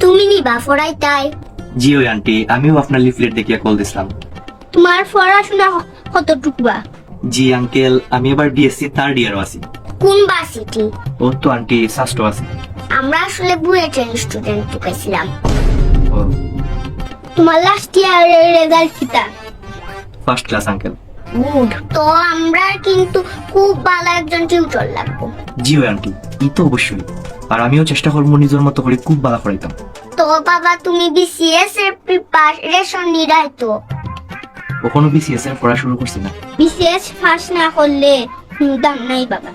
তুমি নিবা ফরাই তাই। জি ওই আন্টি আমিও আপনার লিফলেট দেখিয়ে কল দিছিলাম। তোমার পড়াশোনা হ- কতটুকু বা? জি আঙ্কেল আমি এবার বিএসসি থার্ড ইয়ারও আছি। কোন বাসিটি ও তো আন্টি ষষ্ঠ আছে। আমরা আসলে বুয়েটের স্টুডেন্ট ঢুকেছিলাম ও। তোমার লাস্ট ইয়ারের রেজাল্ট কিতা ফার্স্ট ক্লাস আঙ্কেল গুড তো আমরা কিন্তু খুব ভালো একজন টিউটর লাগবো। জি ওই আন্টি ই তো অবশ্যই। আর আমিও চেষ্টা করব নিজের মতো করে খুব ভালো করাইতাম তো বাবা তুমি বিসিএস এর প্রিপারেশন নিরাই তো। কখনো বিসিএস এর পড়া শুরু করছি না। বিসিএস ফার্স্ট না করলে দাম নাই বাবা।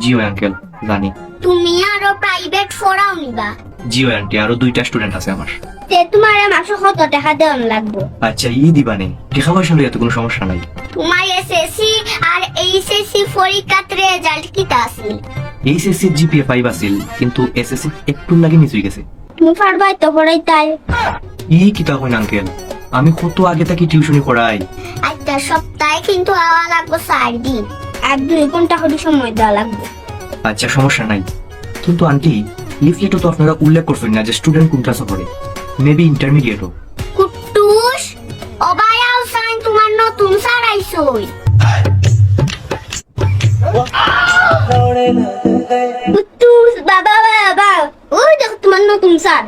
জি আঙ্কেল জানি। তুমি আরও প্রাইভেট পড়াও নিবা। জি আন্টি আরও দুইটা স্টুডেন্ট আছে আমার। তে তোমার মাসে কত টাকা দেওয়ান লাগবো? আচ্ছা ই দিবানে টাকা পয়সা লইয়া তো কোনো সমস্যা নাই। তোমার এসএসসি আর এইচএসসি পরীক্ষার রেজাল্ট কিতা আছিল এইচএসসি জিপিএ ফাইভ আছিল কিন্তু এসএসসি একটু লাগে মিস হয়ে গেছে। তুমি পারবাই তো পড়াই তাই। ই কিতা হইন আঙ্কেল আমি কত আগে থাকি টিউশনি করাই একটা সপ্তাহে কিন্তু আওয়া লাগবো চার দিন। আর দুই ঘণ্টা করে সময় দেওয়া লাগবে। আচ্ছা সমস্যা নাই। কিন্তু আন্টি লিফলেটও তো আপনারা উল্লেখ করছেন না যে স্টুডেন্ট কোন ক্লাসে পড়ে মেবি ইন্টারমিডিয়েটও কুট্টুস অবায়াও সাইন তোমার নতুন স্যার বাবা বাবা। ওই দেখো তোমার নতুন স্যার।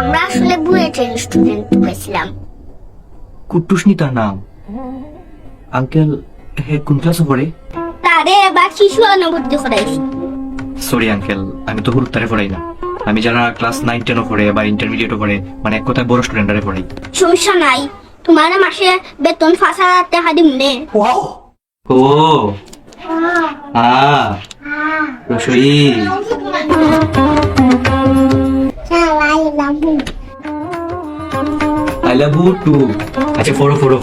আমরা আসলে বুয়েটের স্টুডেন্ট হয়েছিলাম। তার নাম। আঙ্কেল হে কোন ক্লাসে পড়ে? তারে এবার শিশু অনুভূতি করাইছি। সরি আঙ্কেল আমি তো হুরুত্তারে পড়াই না। আমি যারা ক্লাস নাইন টেনও পড়ে বা ইন্টারমিডিয়েটও পড়ে মানে এক কথায় বড় স্টুডেন্টারে পড়াই। সমস্যা নাই। তোমার মাসে বেতন হাজার টাকা দিম নে ও আ রসই আই লাভ ইউ টু আচ্ছা ফোরো ফোরো